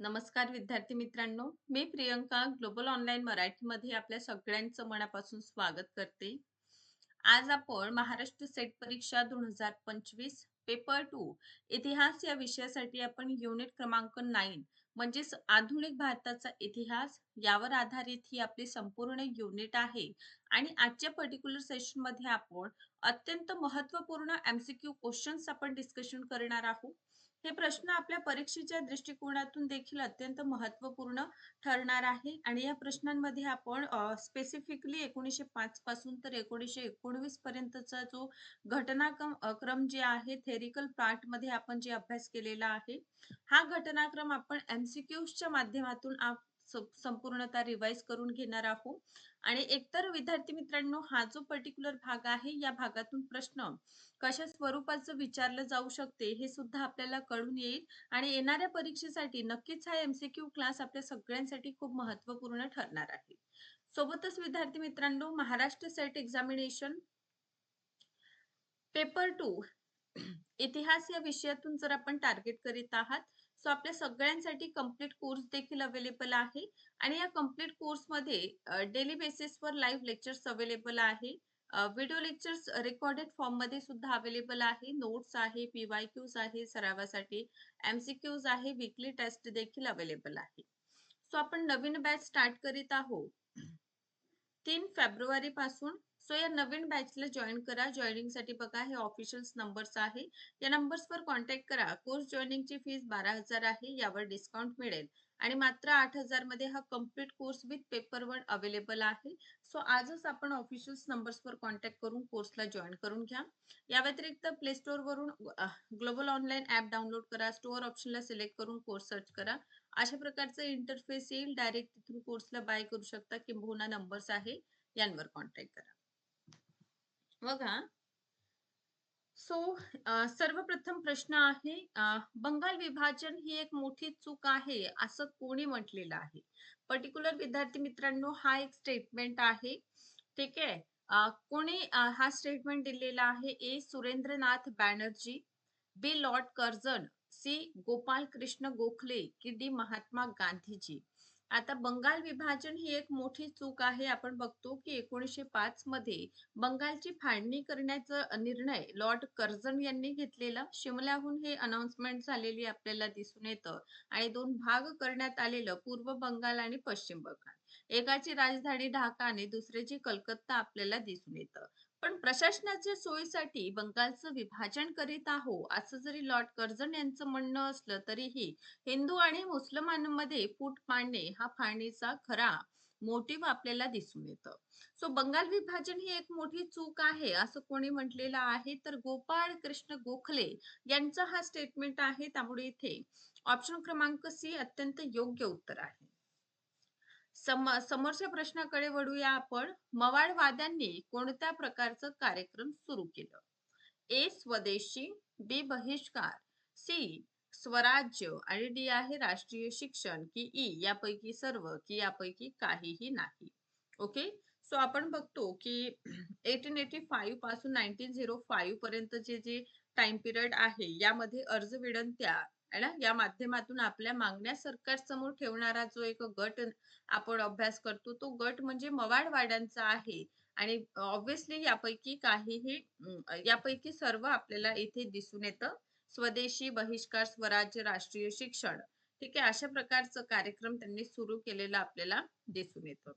नमस्कार विद्यार्थी मित्रांनो मी प्रियंका ग्लोबल ऑनलाईन मराठीमध्ये आपल्या सगळ्यांचं मनापासून स्वागत करते. आज आपण महाराष्ट्र सेट परीक्षा दोन हजार पंचवीस पेपर टू इतिहास या विषयासाठी आपण युनिट क्रमांक नाईन म्हणजेच आधुनिक भारताचा इतिहास यावर आधारित ही आपली संपूर्ण युनिट आहे. आणि आजच्या पर्टिक्युलर सेशनमध्ये आपण अत्यंत महत्त्वपूर्ण एमसीक्यू क्वेश्चन्स आपण डिस्कशन करणार आहोत. हे प्रश्न आपल्या परीक्षेच्या दृष्टिकोनातून देखील अत्यंत महत्त्वपूर्ण ठरणार आहे. आणि या प्रश्नांमध्ये आपण स्पेसिफिकली एकोणीसशे पाच पासून तर एकोणीसशे एकोणवीस पर्यंतचा जो घटनाक्रम क्रम जे आहे थेरिकल पार्टमध्ये आपण जे अभ्यास केलेला आहे हा घटनाक्रम आपण एमसीक्यूच्या माध्यमातून संपूर्णतः रिवाइज करून घेणार आहोत. आणि एकतर विद्यार्थी मित्रांनो हा जो पर्टिक्युलर भाग आहे या भागातून प्रश्न कशा स्वरूपाचं विचारलं जाऊ शकते हे सुद्धा आपल्याला कळून येईल. आणि येणाऱ्या परीक्षेसाठी नक्कीच हा एमसीक्यू क्लास आपल्या सगळ्यांसाठी खूप महत्त्वपूर्ण ठरणार आहे. सोबतच विद्यार्थी मित्रांनो Maharashtra SET examination paper two इतिहास या विषयातून जर आपण टार्गेट करीत आहात सो आपल्या सगळ्यांसाठी कंप्लीट कोर्स देखील अवेलेबल आहे. आणि या कंप्लीट कोर्समध्ये डेली बेसिसवर लाईव्ह लेक्चर्स अवेलेबल आहे. व्हिडिओ लेक्चर्स रेकॉर्डेड फॉर्ममध्ये सुद्धा अवेलेबल आहे. नोट्स आहे पीवाय क्यूज आहे सरावासाठी. एमसीक्यूज आहे वीकली टेस्ट देखील अवेलेबल आहे. सो आपण नवीन बॅच स्टार्ट करीत आहोत. तीन फेब्रुवारी पासून सो या नवीन बॅचला जॉईन करा. जॉईनिंगसाठी बघा हे ऑफिशियल नंबर्स आहे. या नंबर्सवर कॉन्टॅक्ट करा. कोर्स जॉईनिंगची फीस बारा हजार आहे. यावर डिस्काउंट मिळेल. आणि मात्र आठ हजारमध्ये हा complete course with paper one available आहे. सो आजच आपण ऑफिशियल नंबर्सवर कॉन्टॅक्ट करून कोर्सला जॉईन करून घ्या. या व्यतिरिक्त प्ले स्टोर वरून ग्लोबल ऑनलाईन ऍप डाउनलोड करा. स्टोअर ऑप्शनला सिलेक्ट करून कोर्स सर्च करा. अशा प्रकारचं इंटरफेस येईल. डायरेक्ट तिथून कोर्सला बाय करू शकता किंबहुना नंबर्स आहे. यांवर कॉन्टॅक्ट करा. बघा. सो सर्वप्रथम प्रश्न आहे बंगाल विभाजन ही एक मोठी चूक आहे असं कोणी म्हटलेलं आहे? पर्टिक्युलर विद्यार्थी मित्रांनो हा एक स्टेटमेंट आहे. ठीक आहे? कोणी हा स्टेटमेंट दिलेला आहे? A Surendranath Banerjee. B lord Curzon C Gopal Krishna Gokhale की डी महात्मा गांधीजी. आता बंगाल विभाजन ही एक मोठी चूक आहे. आपण बघतो की एकोणीसशे पाच मध्ये बंगालची फाळणी करण्याचा निर्णय लॉर्ड कर्जन यांनी घेतलेला. शिमल्याहून हे अनाउन्समेंट झालेली आपल्याला दिसून येतं आणि दोन भाग करण्यात आलेलं पूर्व बंगाल आणि पश्चिम बंगाल. एकाची राजधानी ढाका आणि दुसऱ्याची कलकत्ता आपल्याला दिसून येतं. पण प्रशासनाच्या सोयीसाठी बंगालचं विभाजन करीत आहो असं जरी लॉर्ड कर्जन यांचं म्हणणं असलं तरीही हिंदू आणि मुसलमानांमध्ये फूट पाडणे हा फाळणीचा खरा मोटिव्ह आपल्याला दिसून येतं. सो बंगाल विभाजन ही एक मोठी चूक आहे असं कोणी म्हटलेलं आहे? तर गोपाळ कृष्ण गोखले यांचा हा स्टेटमेंट आहे. त्यामुळे इथे ऑप्शन क्रमांक सी अत्यंत योग्य उत्तर आहे. सम समोरच्या प्रश्नाकडे वळूया आपण. मवाळवाद्यांनी कोणत्या प्रकारचं कार्यक्रम सुरू केलं? ए स्वदेशी बी बहिष्कार सी स्वराज्य आणि डी आहे राष्ट्रीय शिक्षण की ई यापैकी सर्व की यापैकी काहीही नाही. ओके? सो आपण बघतो की एटीन एटी फाईव्हपासून नाईन्टीन झिरो फाईव्ह पर्यंत जे जे टाइम पिरियड आहे यामध्ये अर्ज विनंत्या ना? या माध्यमातून आपल्या मागण्या सरकार समोर ठेवणारा जो एक गट आपण अभ्यास करतो तो गट म्हणजे मवाडवाड्यांचा आहे. आणि ऑब्विसली यापैकी काहीही यापैकी सर्व आपल्याला इथे दिसून येतं. स्वदेशी बहिष्कार स्वराज्य राष्ट्रीय शिक्षण. ठीक आहे? अशा प्रकारचं कार्यक्रम त्यांनी सुरू केलेला आपल्याला दिसून येतं.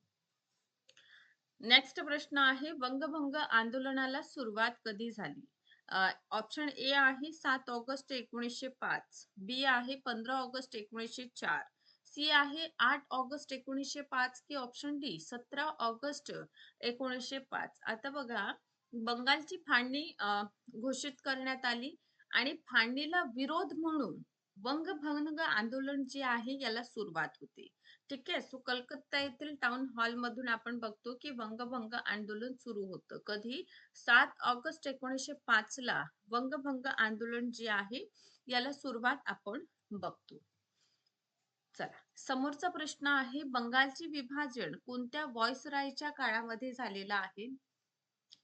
नेक्स्ट प्रश्न आहे वंगभंग आंदोलनाला सुरुवात कधी झाली? ऑप्शन ए आहे सात ऑगस्ट एकोणीसशे पाच बी आहे पंधरा ऑगस्ट एकोणीसशे चार सी आहे आठ ऑगस्ट एकोणीसशे पाच की ऑप्शन डी सतरा ऑगस्ट एकोणीसशे पाच. आता बघा बंगालची फाळणी घोषित करण्यात आली आणि फाळणीला विरोध म्हणून वंगभंग आंदोलन जे आहे याला सुरुवात होते. ठीक आहे. सो कलकत्ता येथील टाउन हॉल मधून आपण बघतो की वंगभंग आंदोलन सुरू होतं. कधी? सात ऑगस्ट एकोणीसशे पाच ला वंगभंग आंदोलन जे आहे याला सुरुवात आपण बघतो. चला. समोरचा प्रश्न आहे बंगालचे विभाजन कोणत्या रायच्या काळामध्ये झालेलं आहे?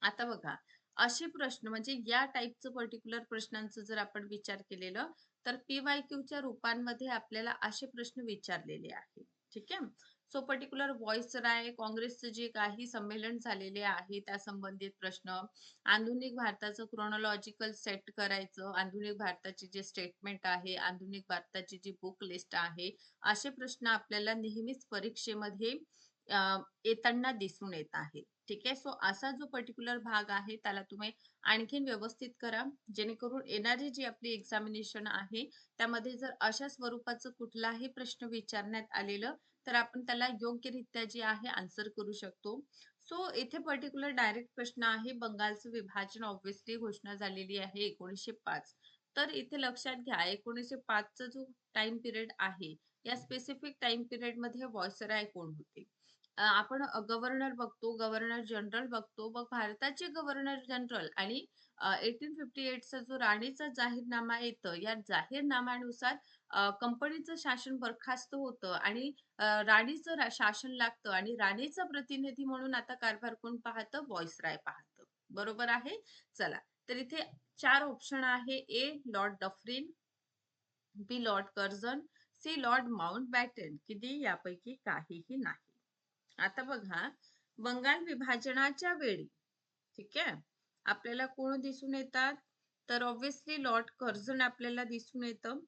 आता बघा. असे प्रश्न म्हणजे या टाईपचं पर्टिक्युलर प्रश्नांचं जर आपण विचार केलेलं तर पीवाय क्यूच्या रूपांमध्ये आपल्याला असे प्रश्न विचारलेले आहे ठीक आहे? सो पर्टिक्युलर व्हॉइस राय काँग्रेसचं जे काही संमेलन झालेले आहे त्या संबंधित प्रश्न आधुनिक भारताचं क्रोनॉलॉजिकल सेट करायचं आधुनिक भारताची जे स्टेटमेंट आहे आधुनिक भारताची जी बुक लिस्ट आहे असे प्रश्न आपल्याला नेहमीच परीक्षेमध्ये येताना दिसून येत आहे ठीक आहे? सो असा जो पर्टिक्युलर भाग आहे त्याला तुम्ही आणखीन व्यवस्थित करा. जेणेकरून येणारी जी आपली एक्झामिनेशन आहे त्यामध्ये जर अशा स्वरूपाचं कुठलाही प्रश्न विचारण्यात आलेलं तर आपण त्याला योग्यरित्या जे आहे आन्सर करू शकतो. सो इथे पर्टिक्युलर डायरेक्ट प्रश्न आहे. बंगालचं विभाजन ऑब्विसली घोषणा झालेली आहे एकोणीसशे पाच. तर इथे लक्षात घ्या एकोणीसशे पाचचा जो टाइम पिरियड आहे या स्पेसिफिक टाइम पिरियडमध्ये व्हॉइसराय कोण होते? आपण गव्हर्नर बघतो गव्हर्नर जनरल बघतो. मग भारताचे गव्हर्नर जनरल आणि एटीन फिफ्टी एटचा जो राणीचा जाहीरनामा येतं या जाहीरनाम्यानुसार कंपनीचं शासन बरखास्त होतं आणि राणीचं शासन लागतं आणि राणीचा प्रतिनिधी म्हणून आता कारभार कोण पाहतं? राय पाहतं. बरोबर आहे? चला तर इथे चार ऑप्शन आहे. A lord Dufferin. B lord Curzon C lord Mountbatten की डी यापैकी काहीही नाही. आता बघा बंगाल विभाजनाच्या वेळी ठीक आहे? आपल्याला कोण दिसून येतात? तर ऑब्विसली लॉर्ड कर्झन आपल्याला दिसून येतं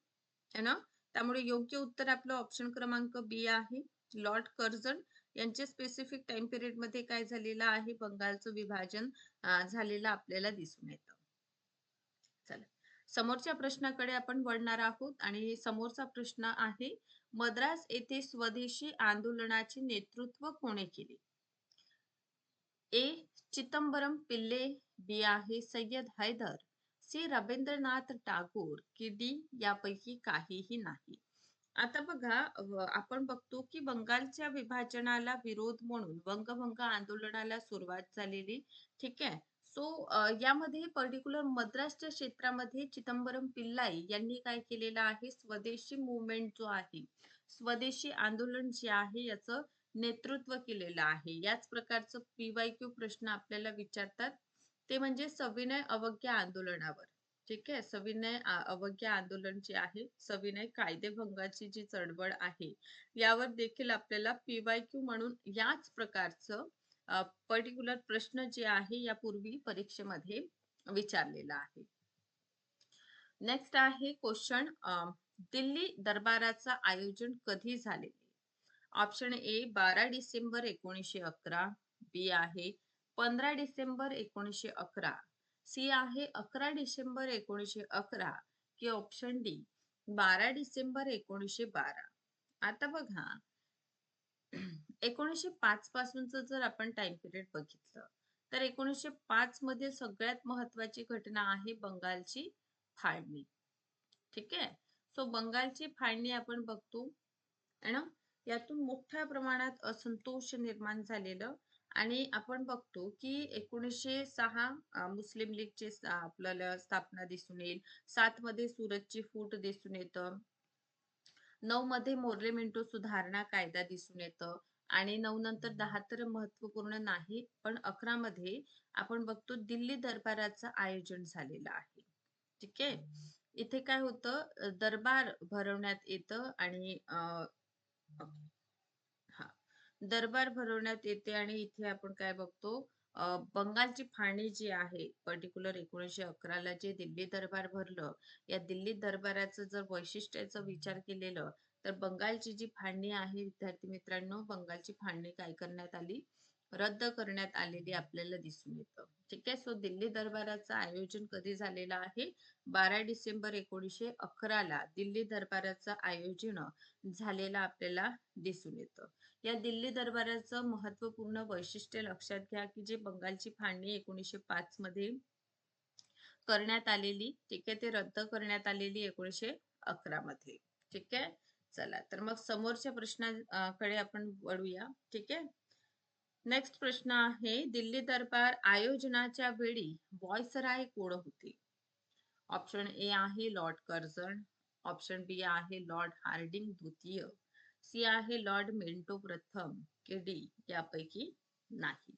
है ना? त्यामुळे योग्य उत्तर आपलं ऑप्शन क्रमांक बी आहे. लॉर्ड कर्झन यांचे स्पेसिफिक टाइम पिरियडमध्ये काय झालेलं आहे? बंगालचं विभाजन झालेलं आपल्याला दिसून येतं. चला. समोरच्या प्रश्नाकडे आपण वळणार आहोत आणि समोरचा प्रश्न आहे मद्रास येथे स्वदेशी आंदोलनाचे नेतृत्व कोणी केले? ए. चिदंबरम पिल्ले बी. आहे सय्यद हैदर सी. रवींद्रनाथ टागोर की डी. यापैकी काहीही नाही. आता बघा आपण बघतो की बंगालच्या विभाजनाला विरोध म्हणून वंगभंग आंदोलनाला सुरुवात झालेली ठीक आहे? सो यामध्ये पर्टिक्युलर मद्रासच्या क्षेत्रामध्ये चिदंबरम पिल्लाई यांनी काय केलेलं आहे? स्वदेशी मुवमेंट जो आहे स्वदेशी आंदोलन जे आहे याचं नेतृत्व केलेलं आहे. याच प्रकारचं पीवाय क्यू प्रश्न आपल्याला विचारतात. ते म्हणजे सविनय अवज्ञा आंदोलनावर. ठीक आहे? सविनय अवज्ञा आंदोलन जे आहे सविनय कायदेभंगाची जी चळवळ आहे यावर देखील आपल्याला पीवाय क्यू म्हणून याच प्रकारचं पर्टिक्युलर प्रश्न जे आहे यापूर्वी परीक्षेमध्ये विचारलेला आहे. नेक्स्ट आहे क्वेश्चन दिल्ली दरबाराचं आयोजन कधी झाले? ऑप्शन ए बारा डिसेंबर एकोणीसशे अकरा. बी आहे पंधरा डिसेंबर एकोणीसशे अकरा. सी आहे अकरा डिसेंबर एकोणीसशे अकरा. कि ऑप्शन डी बारा डिसेंबर एकोणीसशे बारा. आता बघा. एकोणीसशे पाच पासूनच जर आपण टाइम पिरियड बघितलं तर एकोणीसशे पाच मध्ये सगळ्यात महत्वाची घटना आहे बंगालची फाळणी. ठीक? आहे सो बंगालची फाळणी आपण बघतो ना? यातून मोठ्या प्रमाणात असंतोष निर्माण झालेलं आणि आपण बघतो की एकोणीसशे सहा मुस्लिम लीगची आपल्याला स्थापना दिसून येईल. सात मध्ये सुरतची फूट दिसून येतं. नऊ मध्ये मोर्ले मिंटो सुधारणा कायदा दिसून येतं. आणि नऊ नंतर दहा तर महत्त्वपूर्ण नाही पण अकरा मध्ये आपण बघतो दिल्ली दरबाराचं आयोजन झालेलं आहे. ठीक आहे? इथे काय होतं दरबार भरवण्यात येतं आणि हा दरबार भरवण्यात येते आणि इथे आपण काय बघतो बंगालची फाळणी जी आहे पर्टिक्युलर एकोणीसशे अकराला जे दिल्ली दरबार भरलं या दिल्ली दरबाराचं जर वैशिष्ट्याचा विचार केलेलं तर बंगालची जी फाळणी आहे विद्यार्थी मित्रांनो बंगालची फाळणी काय करण्यात आली? रद्द करण्यात आलेली आपल्याला दिसून येतं. ठीक आहे? सो दिल्ली दरबाराचं आयोजन कधी झालेलं आहे? बारा डिसेंबर एकोणीशे अकराला दिल्ली दरबाराचं आयोजन झालेलं आपल्याला दिसून येतं. या दिल्ली दरबाराचं महत्त्वपूर्ण वैशिष्ट्य लक्षात घ्या की जे बंगालची फाळणी एकोणीसशे पाच मध्ये करण्यात आलेली ठीक आहे? ते रद्द करण्यात आलेली एकोणीसशे अकरा मध्ये. ठीक आहे? चला तर मग समोरच्या प्रश्नाकडे आपण वळूया. ठीक आहे? नेक्स्ट प्रश्न आहे दिल्ली दरबार आयोजनाच्या वेळी व्हॉइसराय कोण होते? ऑप्शन ए आहे लॉर्ड कर्झन ऑप्शन बी आहे लॉर्ड हार्डिंग द्वितीय. सी आहे लॉर्ड मेंटो प्रथम के डी यापैकी नाही.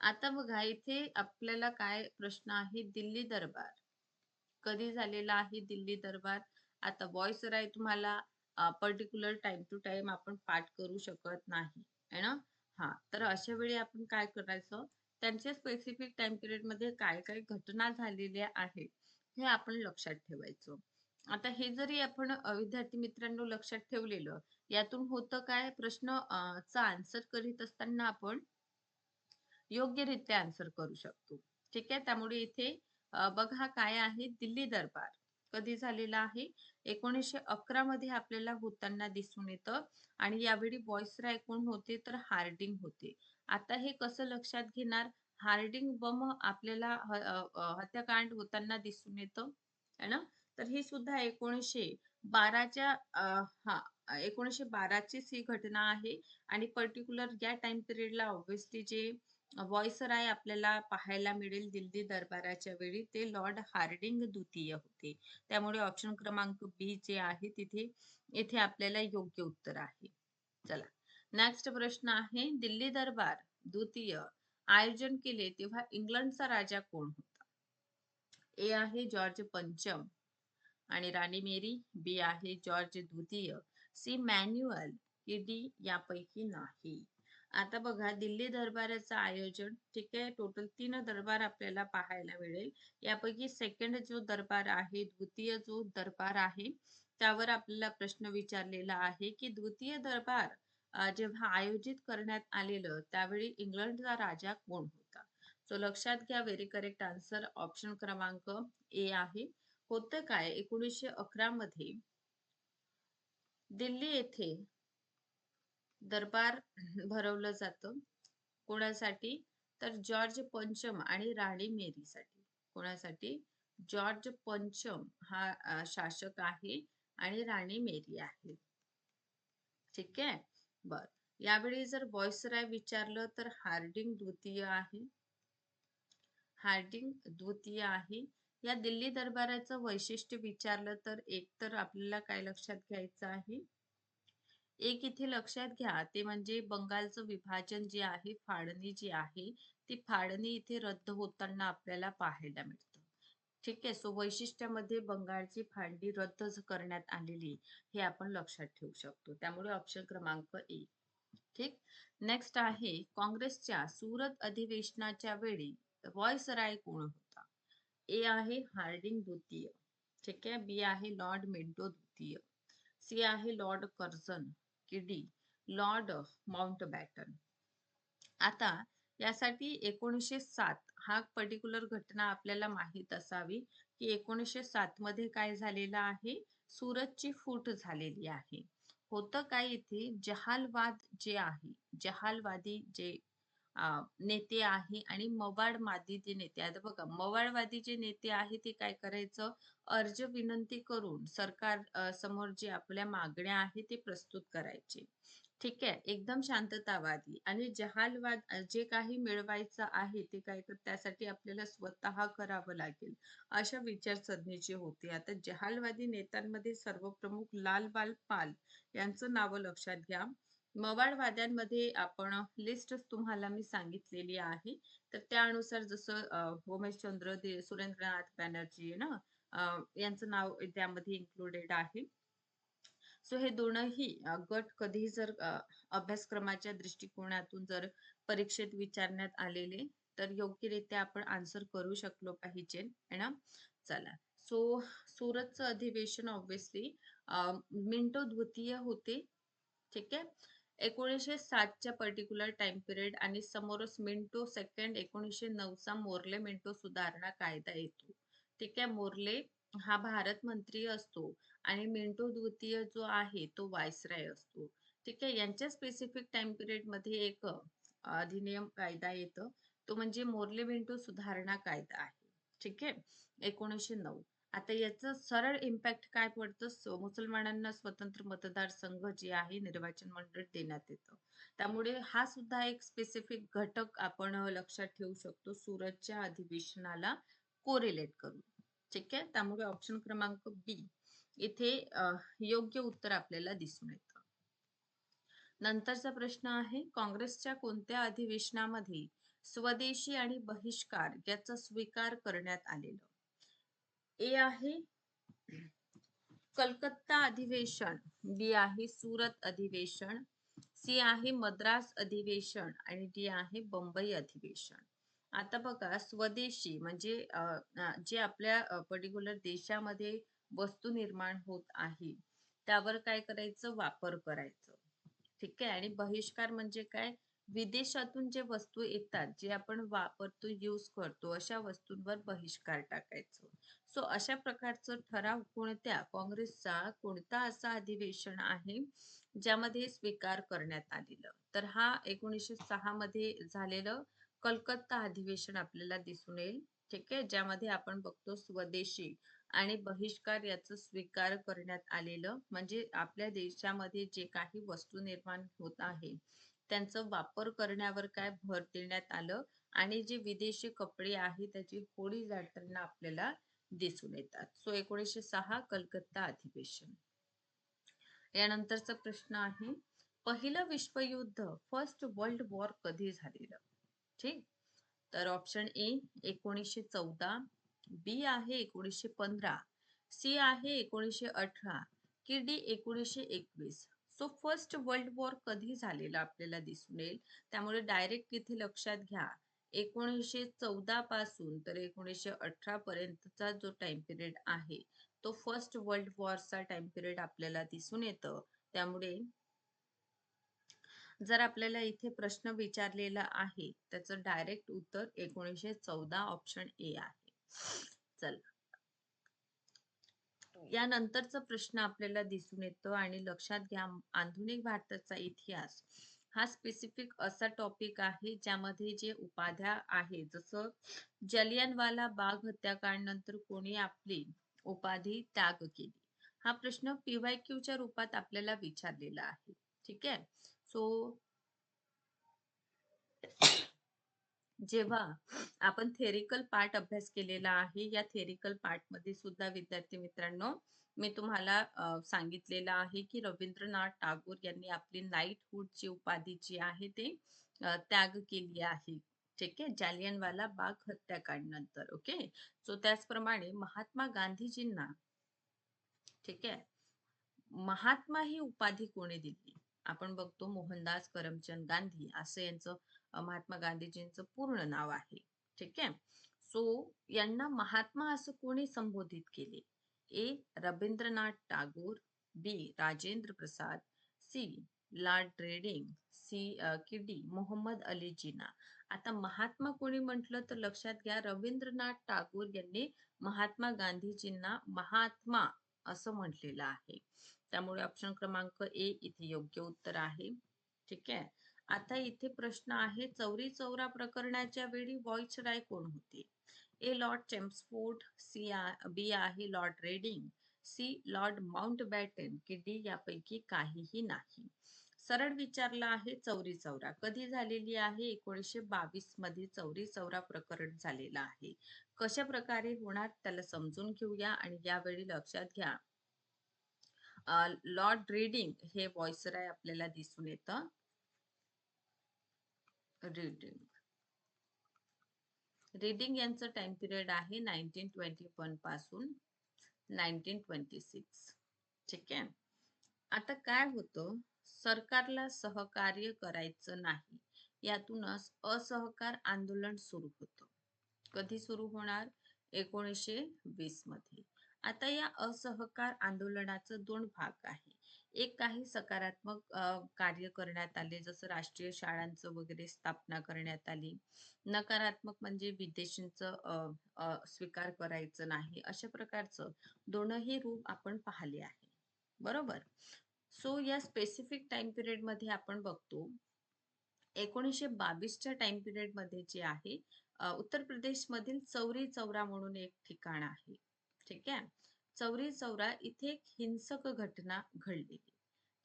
आता बघा इथे आपल्याला काय प्रश्न आहे? दिल्ली दरबार. कधी झालेला आहे दिल्ली दरबार? आता व्हॉइस राय तुम्हाला पर्टिक्युलर टाइम टू टाइम आपण पाठ करू शकत नाही है ना? हा तर अशा वेळी आपण काय करायचं? त्यांच्या स्पेसिफिक टाइम पिरियडमध्ये काय काय घटना झालेल्या आहेत हे आपण लक्षात ठेवायचं. आता हे जरी आपण विद्यार्थी मित्रांनो लक्षात ठेवलेलं यातून होतं काय? प्रश्न चा आन्सर करीत असताना आपण योग्यरित्या आन्सर करू शकतो. ठीक आहे? त्यामुळे इथे बघा काय आहे दिल्ली दरबार. कधी झालेला आहे? एकोणीसशे अकरा मध्ये आपल्याला होताना दिसून येतं आणि यावेळी व्हॉइसराय कोण होते तर हार्डिंग होते. आता हे कसं लक्षात घेणार? हार्डिंग बम आपल्याला हत्याकांड होताना दिसून येतं है ना? तर ही सुद्धा एकोणीसशे बाराच्या हा एकोणीसशे बाराचीच ही घटना आहे आणि पर्टिक्युलर या टाइम पिरियडला ऑब्व्हियसली जे व्हॉइसराय आपल्याला पाहायला मिळेल दिल्ली दरबाराच्या वेळी. ते लॉर्ड हार्डिंग द्वितीय होते. त्यामुळे ऑप्शन क्रमांक बी जे आहे तिथे येथे आपल्याला योग्य उत्तर आहे. चला. नेक्स्ट प्रश्न आहे दिल्ली दरबार द्वितीय आयोजन केले तेव्हा इंग्लंडचा राजा कोण होता? ए आहे जॉर्ज पंचम आणि राणी मेरी. बी आहे जॉर्ज द्वितीय. C manual. की डी यापैकी नाही. आता बघा दिल्ली दरबाराचं आयोजन ठीक आहे? टोटल तीन दरबार आपल्याला पाहायला मिळेल. यापैकी सेकंड जो दरबार आहे द्वितीय जो दरबार आहे त्यावर आपल्याला प्रश्न विचारलेला आहे की द्वितीय दरबार जेव्हा आयोजित करण्यात आलेलं त्यावेळी इंग्लंडचा राजा कोण होता? सो लक्षात घ्या व्हेरी करेक्ट आन्सर ऑप्शन क्रमांक ए आहे. होतं काय? एकोणीसशे अकरा मध्ये दिल्ली येथे दरबार भरवलं जातं. कोणासाठी? तर जॉर्ज पंचम आणि राणी मेरीसाठी. कोणासाठी? जॉर्ज पंचम हा शासक आहे आणि राणी मेरी आहे. ठीक आहे? बर. यावेळी जर बॉयसराय विचारलं तर हार्डिंग द्वितीय आहे. हार्डिंग द्वितीय आहे. या दिल्ली दरबाराचं वैशिष्ट्य विचारलं तर एक तर आपल्याला काय लक्षात घ्यायचं आहे? एक इथे लक्षात घ्या ते म्हणजे बंगालचं विभाजन जे आहे फाळणी जी आहे ती फाळणी इथे रद्द होताना आपल्याला पाहायला मिळतं. ठीक आहे? सो वैशिष्ट्यामध्ये बंगालची फाळणी रद्द करण्यात आलेली हे आपण लक्षात ठेवू शकतो. त्यामुळे ऑप्शन क्रमांक ए. ठीक? नेक्स्ट आहे काँग्रेसच्या सुरत अधिवेशनाच्या वेळी राय कोण होता? ए आहे हार्डिंग द्वितीय. ठीक आहे? बी आहे लॉर्ड मेंटो द्वितीय. सी आहे लॉर्ड कर्झन. की डी लॉर्ड माउंट बॅटन आता यासाठी एकोणीसशे सात हा पर्टिक्युलर घटना आपल्याला माहीत असावी की एकोणीसशे सात मध्ये काय झालेलं आहे? सुरतची फूट झालेली आहे. होतं काय इथे? जहालवाद जे आहे जहालवादी जे नेते आहे आणि मवाडवादी जे नेते आता बघा मवाडवादी जे नेते आहे ते काय करायचं? अर्ज विनंती करून सरकार समोर जे आपल्या मागण्या आहे ते प्रस्तुत करायचे. ठीक आहे? एकदम शांततावादी आणि जहालवाद जे काही मिळवायचं आहे ते काय त्यासाठी आपल्याला स्वतः करावं लागेल. अशा विचारसरणीची होते. आता जहालवादी नेत्यांमध्ये सर्वप्रमुख लालबाल पाल यांचं नाव लक्षात घ्या. मवाळवाद्यांमध्ये आपण लिस्ट तुम्हाला मी सांगितलेली आहे. तर त्यानुसार जसं अ, सुरेंद्रनाथ बॅनर्जी आहे ना यांचं नाव त्यामध्ये इन्क्लुडेड आहे. सो हे दोनही गट कधी जर अभ्यासक्रमाच्या दृष्टिकोनातून जर परीक्षेत विचारण्यात आलेले तर योग्यरित्या आपण आन्सर करू शकलो पाहिजे है ना? चला. सो सुरतचं अधिवेशन ऑब्विसली मिंटो द्वितीय होते ठीक आहे? एकोणीसशे सातच्या पर्टिक्युलर टाइम पिरियड आणि समोरच मिंटो सेकंड एकोणीसशे नऊचा मोर्ले मिंटो सुधारणा कायदा येतो. ठीक आहे मोर्ले हा भारत मंत्री असतो आणि मिंटो द्वितीय जो आहे तो वायसराय असतो. ठीक आहे यांच्या स्पेसिफिक टाइम पिरियडमध्ये एक अधिनियम कायदा येतं. तो म्हणजे मोर्ले मिंटो सुधारणा कायदा आहे. ठीक आहे एकोणीसशे नऊ. आता याचं सरळ इम्पॅक्ट काय पडतं? मुसलमानांना स्वतंत्र मतदारसंघ जे आहे निर्वाचन मंडळ देण्यात येतं. त्यामुळे हा सुद्धा एक स्पेसिफिक घटक आपण लक्षात ठेवू शकतो सुरतच्या अधिवेशनाला कोरिलेट करून. ठीक आहे? त्यामुळे ऑप्शन क्रमांक बी इथे योग्य उत्तर आपल्याला दिसून येतं. नंतरचा प्रश्न आहे काँग्रेसच्या कोणत्या अधिवेशनामध्ये स्वदेशी आणि बहिष्कार याचा स्वीकार करण्यात आलेलं? ए आहे कलकत्ता अधिवेशन बी आहे सुरत अधिवेशन सी आहे मद्रास अधिवेशन आणि डी आहे बंबई अधिवेशन. आता बघा स्वदेशी म्हणजे जे आपल्या पर्टिक्युलर देशामध्ये वस्तू निर्माण होत आहे त्यावर काय करायचं? वापर करायचं. ठीक आहे? आणि बहिष्कार म्हणजे काय? विदेशातून जे वस्तू येतात जे आपण वापरतो यूज करतो अशा वस्तूंवर बहिष्कार टाकायचो. सो अशा प्रकारचं ठराव कोणत्या? काँग्रेसचा कोणता असा अधिवेशन आहे ज्यामध्ये स्वीकार करण्यात आलेलं? तर हा एकोणीसशे सहा मध्ये झालेलं कलकत्ता अधिवेशन आपल्याला दिसून येईल. ठीक आहे? ज्यामध्ये आपण बघतो स्वदेशी आणि बहिष्कार याच स्वीकार करण्यात आलेलं. म्हणजे आपल्या देशामध्ये जे काही वस्तू निर्माण होत आहे त्यांचा वापर करण्यावर काय भर देण्यात आलं आणि जे विदेशी कपडे आहे त्याची होळी जाताना आपल्याला दिसून येतात. सो एकोणीसशे सहा कलकत्ता अधिवेशन. यानंतरचा प्रश्न आहे पहिलं विश्वयुद्ध फर्स्ट वर्ल्ड वॉर कधी झालेलं? ठीक? तर ऑप्शन ए एकोणीसशे चौदा बी आहे एकोणीसशे पंधरा सी आहे एकोणीसशे अठरा की डी एकोणीसशे एकवीस. सो फर्स्ट वर्ल्ड वॉर कधी झालेला आपल्याला दिसून येईल? त्यामुळे डायरेक्ट इथे लक्षात घ्या. एकोणीसशे चौदा पासून तर एकोणीसशे अठरा पर्यंतचा जो टाइम पिरियड आहे तो फर्स्ट वर्ल्ड वॉरचा टाइम पिरियड आपल्याला दिसून येतं. त्यामुळे जर आपल्याला इथे प्रश्न विचारलेला आहे त्याचं डायरेक्ट उत्तर एकोणीसशे चौदा ऑप्शन ए आहे. चला. यानंतरचा प्रश्न आपल्याला दिसून येतो आणि लक्षात घ्या आधुनिक भारताचा इतिहास हा स्पेसिफिक असा टॉपिक आहे ज्यामध्ये जे उपाध्या आहे जसं जलियनवाला बाग हत्याकांड नंतर कोणी आपली उपाधी त्याग केली? हा प्रश्न पीवाय क्यूच्या रूपात आपल्याला विचारलेला आहे. ठीक आहे? सो जेव्हा आपण थेरिकल पार्ट अभ्यास केलेला आहे या थेरिकल पार्टमध्ये सुद्धा विद्यार्थी मित्रांनो मी तुम्हाला सांगितलेलं आहे की रवींद्रनाथ टागोर यांनी आपली नाईटहुडची उपाधी जी आहे ते त्याग केली आहे. ठीक आहे? जालियनवाला बाग हत्याकांड नंतर ओके? सो त्याचप्रमाणे महात्मा गांधीजींना ठीक आहे? महात्मा ही उपाधी कोणी दिली? आपण बघतो मोहनदास करमचंद गांधी असं यांचं महात्मा गांधीजींचं पूर्ण नाव आहे. ठीक आहे? सो यांना महात्मा असं कोणी संबोधित केले? A Rabindranath Tagore B Rajendra Prasad C lord Reading C किडी मोहम्मद अली जिना. आता महात्मा कोणी म्हटलं तर लक्षात घ्या रवींद्रनाथ टागोर यांनी महात्मा गांधीजींना महात्मा असं म्हटलेलं आहे. त्यामुळे ऑप्शन क्रमांक ए इथे योग्य उत्तर आहे. ठीक आहे? आता इथे प्रश्न आहे चौरी चौरा प्रकरणाच्या वेळी व्हॉइस राय कोण होते? A lord Chelmsford C B आहे lord Reading C lord Mountbatten की डी यापैकी काहीही नाही. सरळ विचारला आहे चौरी चौरा. कधी झालेली आहे? एकोणीसशे बावीसमध्ये चौरी चौरा प्रकरण झालेलं आहे. कशा प्रकारे होणार त्याला समजून घेऊया आणि यावेळी लक्षात घ्या. लॉर्ड रीडिंग हे व्हॉइसराय आपल्याला दिसून येतं. रीडिंग रीडिंग यांचं टाइम पिरियड आहे नाईन्टीन ट्वेंटी वनपासून नाईन्टीन ट्वेंटी सिक्स ठीक आहे? आता काय होतं? सरकारला सहकार्य करायचं नाही. यातूनच असहकार आंदोलन सुरू होतं. कधी सुरू होणार? एकोणीसशे वीसमध्ये. आता या असहकार आंदोलनाचं दोन भाग आहे. एक काही सकारात्मक कार्य करण्यात आले. जसं राष्ट्रीय शाळांचं वगैरे स्थापना करण्यात आली. नकारात्मक म्हणजे विदेशींचं स्वीकार करायचं नाही. अशा प्रकारचं दोनही रूप आपण पाहिले आहे. बरोबर? सो या स्पेसिफिक टाइम पिरियडमध्ये आपण बघतो. एकोणीसशे बावीसच्या टाइम पिरियडमध्ये जे आहे उत्तर प्रदेश मधील चौरी चौरा म्हणून एक ठिकाण आहे. ठीक आहे? चौरी चौरा इथे एक हिंसक घटना घडलेली.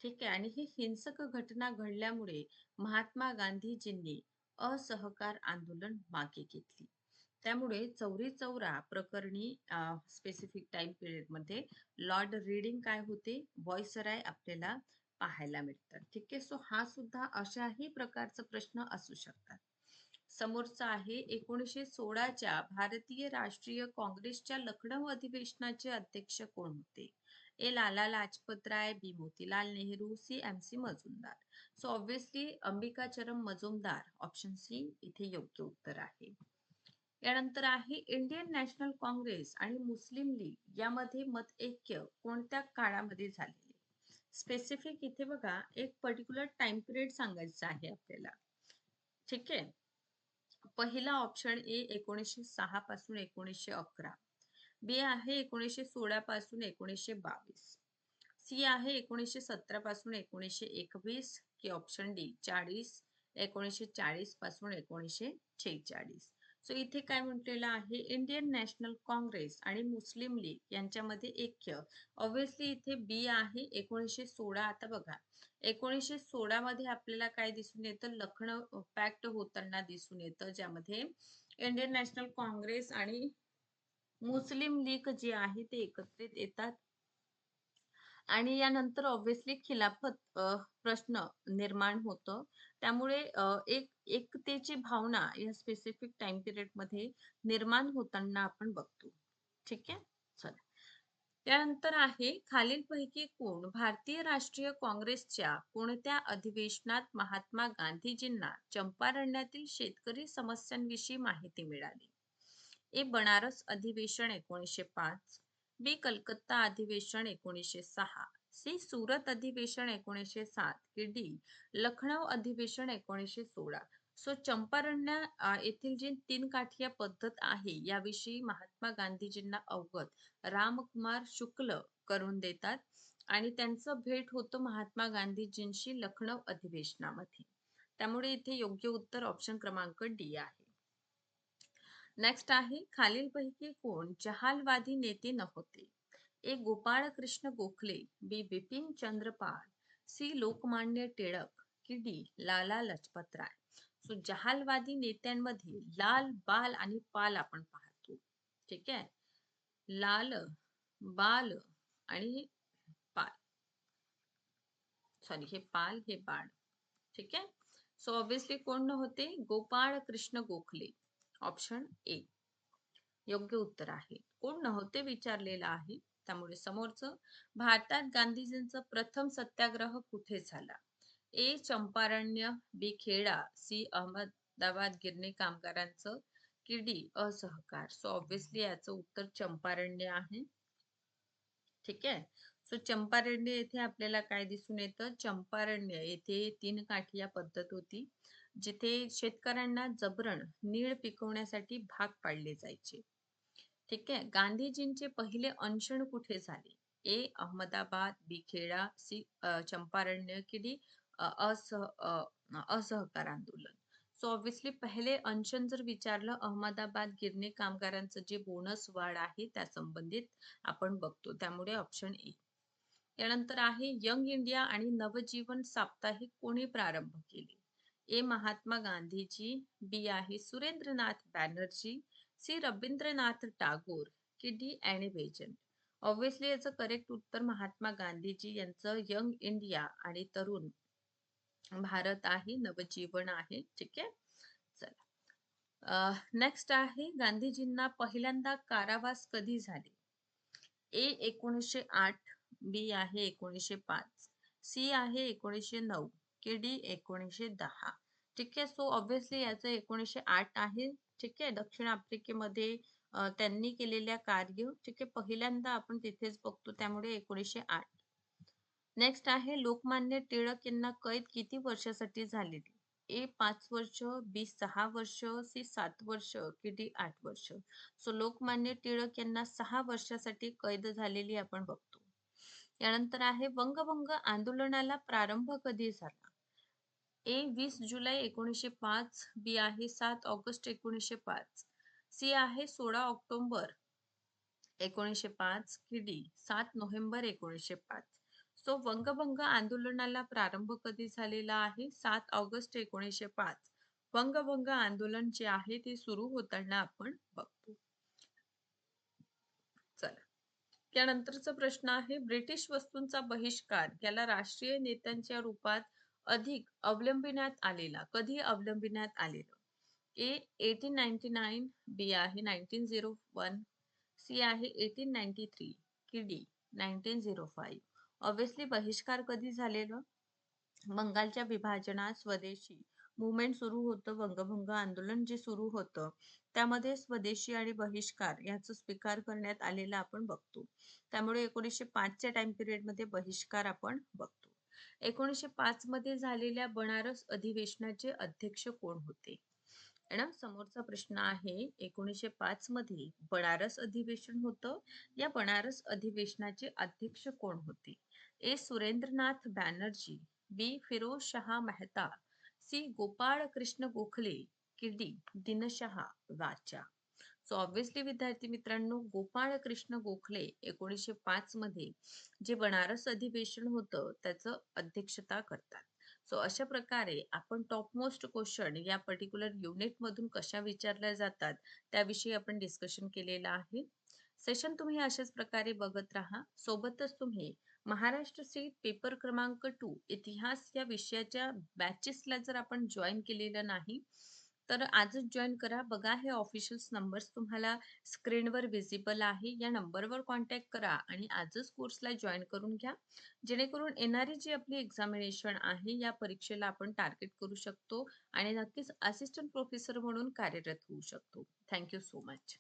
ठीक आहे? आणि ही हिंसक घटना घडल्यामुळे महात्मा गांधीजींनी असहकार आंदोलन मागे घेतली. त्यामुळे चौरी चौरा प्रकरणी स्पेसिफिक टाइम पिरियडमध्ये लॉर्ड रीडिंग काय होते? व्हॉइसराय आपल्याला पाहायला मिळतात. ठीक आहे? सो हा सुद्धा अशाही प्रकारचा प्रश्न असू शकतात. समोरचा आहे. एकोणीसशे सोळाच्या भारतीय राष्ट्रीय काँग्रेसच्या लखनौ अधिवेशनाचे अध्यक्ष कोण होते? A. Lala Lajpat Rai B. Motilal Nehru C. M. C. Majumdar. So obviously Ambikacharan Majumdar. Option C इथे योग्य उत्तर आहे. यानंतर आहे इंडियन नॅशनल काँग्रेस आणि मुस्लिम लीग यामध्ये मत ऐक्य कोणत्या काळामध्ये झालेले? स्पेसिफिक इथे बघा एक पर्टिक्युलर टाइम पिरियड सांगायचा आहे आपल्याला. ठीक आहे? पहिला ऑप्शन ए एकोणीसशे सहा पासून एकोणीसशे अकरा. बी आहे एकोणीसशे सोळा पासून एकोणीसशे बावीस. सी आहे एकोणीसशे सतरा पासून एकोणीसशे एकवीस. की ऑप्शन डी चाळीस. एकोणीसशे चाळीसपासून एकोणीसशे छेचाळीस. सो इथे काय म्हटलेलं आहे? इंडियन नॅशनल काँग्रेस आणि मुस्लिम लीग यांच्यामध्ये ऐक्य. ऑब्विसली इथे बी आहे. एकोणीसशे सोळा आता बघा. एकोणीसशे सोळा मध्ये आपल्याला काय दिसून येतं? लखनौ पॅक्ट होताना दिसून येतं ज्यामध्ये इंडियन नॅशनल काँग्रेस आणि मुस्लिम लीग जे आहे ते एकत्रित येतात. आणि यानंतर ऑब्विसली खिलाफत प्रश्न निर्माण होतो. त्यामुळे एक एकतेची भावना या स्पेसिफिक टाइम पिरियडमध्ये निर्माण होताना आपण बघतो. ठीक आहे? चला. त्यानंतर आहे खालीलपैकी कोण? भारतीय राष्ट्रीय काँग्रेसच्या कोणत्या अधिवेशनात महात्मा गांधीजींना चंपारण्यातील शेतकरी समस्यांविषयी माहिती मिळाली? ए बनारस अधिवेशन एकोणीसशे पाच बी कलकत्ता अधिवेशन एकोणीसशे सहा सी. सुरत अधिवेशन एकोणीसशे सात की डी. लखनौ अधिवेशन एकोणीसशे सोळा. सो चंपारण्य येथील जी तीन काठिया पद्धत आहे याविषयी महात्मा गांधीजींना अवगत रामकुमार शुक्ल करून देतात आणि त्यांचं भेट होतं महात्मा गांधीजींशी लखनौ अधिवेशनामध्ये. त्यामुळे इथे योग्य उत्तर ऑप्शन क्रमांक डी आहे. नेक्स्ट आहे खालीलपैकी कोण? जहालवादी नेते नव्हते A Gopal Krishna Gokhale B Bipin Chandrapal C Lokmanya Tilak की डी लाला लजपत राय सो जहालवादी नेत्यांमध्ये लाल बाल आणि पाल आपण पाहतो. ठीक आहे? लाल बाल आणि पाल. सॉरी हे पाल हे बाळ. ठीक आहे? सो ऑब्विसली कोण होते? गोपाळ कृष्ण गोखले. ऑप्शन ए योग्य उत्तर आहे. कोण नव्हते विचारलेलं आहे. त्यामुळे समोरचं भारतात गांधीजींचा प्रथम सत्याग्रह कुठे झाला? A. Champaran B. Kheda C. Ahmedabad गिरणी कामगारांचं की डी. असहकार? सो ऑब्विसली याचं उत्तर चंपारण्य आहे. ठीक आहे? सो चंपारण्य येथे आपल्याला काय दिसून येतं? चंपारण्य येथे तीन काठी या पद्धत होती जिथे शेतकऱ्यांना जबरण नीळ पिकवण्यासाठी भाग पाडले जायचे. ठीक आहे? गांधीजींचे पहिले अनशन कुठे झाले? A Ahmedabad B Kheda C Champaran की डी असह असहकार आंदोलन. सो ऑब्विसली पहिले अनशन जर विचारलं अहमदाबाद गिरणी कामगारांचं जे बोनस वाढ आहे त्या संबंधित आपण बघतो. त्यामुळे ऑप्शन ए. त्यानंतर आहे यंग इंडिया आणि नवजीवन साप्ताहिक कोणी प्रारंभ केले? ए महात्मा गांधीजी बी आहे सुरेंद्रनाथ बॅनर्जी सी. रवींद्रनाथ टागोर की डी. Annie Besant. ऑब्विसली याचं करेक्ट उत्तर महात्मा गांधीजी यांचं यंग इंडिया आणि तरुण भारत आहे नवजीवन आहे ठीक आहे? चला. नेक्स्ट आहे गांधीजींना पहिल्यांदा कारावास कधी झाले? ए एकोणीसशे आठ बी आहे एकोणीसशे पाच सी आहे एकोणीसशे नऊ के डी एकोणीसशे दहा. ठीक आहे? सो ऑब्विसली याचं एकोणीसशे आठ आहे. ठीक आहे? दक्षिण आफ्रिकेमध्ये त्यांनी केलेल्या कार्य ठीक आहे पहिल्यांदा आपण तिथेच बघतो त्यामुळे एकोणीसशे आठ. नेक्स्ट आहे लोकमान्य टिळक यांना कैद किती वर्षासाठी झालेली? ए पाच वर्ष बी सहा वर्ष सी सात वर्ष की डी आठ वर्ष? सो लोकमान्य टिळक यांना सहा वर्षासाठी कैद झालेली आपण बघतो. यानंतर आहे वंगभंग आंदोलनाला प्रारंभ कधी झाला? ए वीस जुलै एकोणीसशे पाच बी आहे सात ऑगस्ट एकोणीसशे पाच सी आहे सोळा ऑक्टोबर एकोणीसशे पाच की डी सात नोव्हेंबर एकोणीसशे पाच. सो वंगभंग आंदोलनाला प्रारंभ कधी झालेला आहे? सात ऑगस्ट एकोणीसशे पाच. वंगभंग आंदोलन जे आहे ते सुरू होताना आपण बघतो. चला. त्यानंतरचा प्रश्न आहे ब्रिटिश वस्तूंचा बहिष्कार याला राष्ट्रीय नेत्यांच्या रूपात अधिक अवलंबिण्यात आलेला कधी अवलंबिण्यात आलेलं? A eighteen ninety nine B आहे नाईन्टीन झिरो वन सी आहे एटीन नाईन्टी थ्री की D nineteen zero five obviously बहिष्कार कधी झालेलं? बंगालच्या विभाजनात स्वदेशी मुवमेंट सुरू होतं वंगभंग आंदोलन जे सुरू होतं त्यामध्ये स्वदेशी आणि बहिष्कार याचा स्वीकार करण्यात आलेला आपण बघतो. त्यामुळे एकोणीसशे पाचच्या टाइम पिरियडमध्ये बहिष्कार आपण बघतो. एकोणीसशे पाच मध्ये झालेल्या बनारस अधिवेशनाचे अध्यक्ष कोण होते? समोरचा प्रश्न आहे एकोणीसशे पाच मध्ये बनारस अधिवेशन होतं. या बनारस अधिवेशनाचे अध्यक्ष कोण होते? A. Surendranath Banerjee B. Firoz Shah Mehta C. Gopal Krishna Gokhale की डी. दिनशहा वाचा सो ऑब्विसली विद्यार्थी मित्रांनो गोपाळ कृष्ण गोखले एकोणीसशे पाच मध्ये जे बनारस अधिवेशन होतं त्याचं अध्यक्षता करतात. सो अशा प्रकारे आपण टॉप मोस्ट क्वेश्चन या पर्टिक्युलर युनिट मधून कशा विचारल्या जातात त्याविषयी आपण डिस्कशन केलेलं आहे. सेशन तुम्ही अशाच प्रकारे बघत राहा. सोबतच तुम्ही महाराष्ट्र स्टेट पेपर क्रमांक टू इतिहास या विषयाच्या बॅचेसला जर आपण जॉईन केलेलं नाही तर आजच जॉईन करा. बघा हे ऑफिशियल नंबर्स तुम्हाला स्क्रीनवर विजिबल आहे. या नंबरवर कॉन्टॅक्ट करा आणि आजच कोर्सला जॉईन करून घ्या. जेणेकरून येणारी जी आपली एक्झामिनेशन आहे या परीक्षेला आपण टार्गेट करू शकतो आणि नक्कीच असिस्टंट प्रोफेसर म्हणून कार्यरत होऊ शकतो. Thank you so much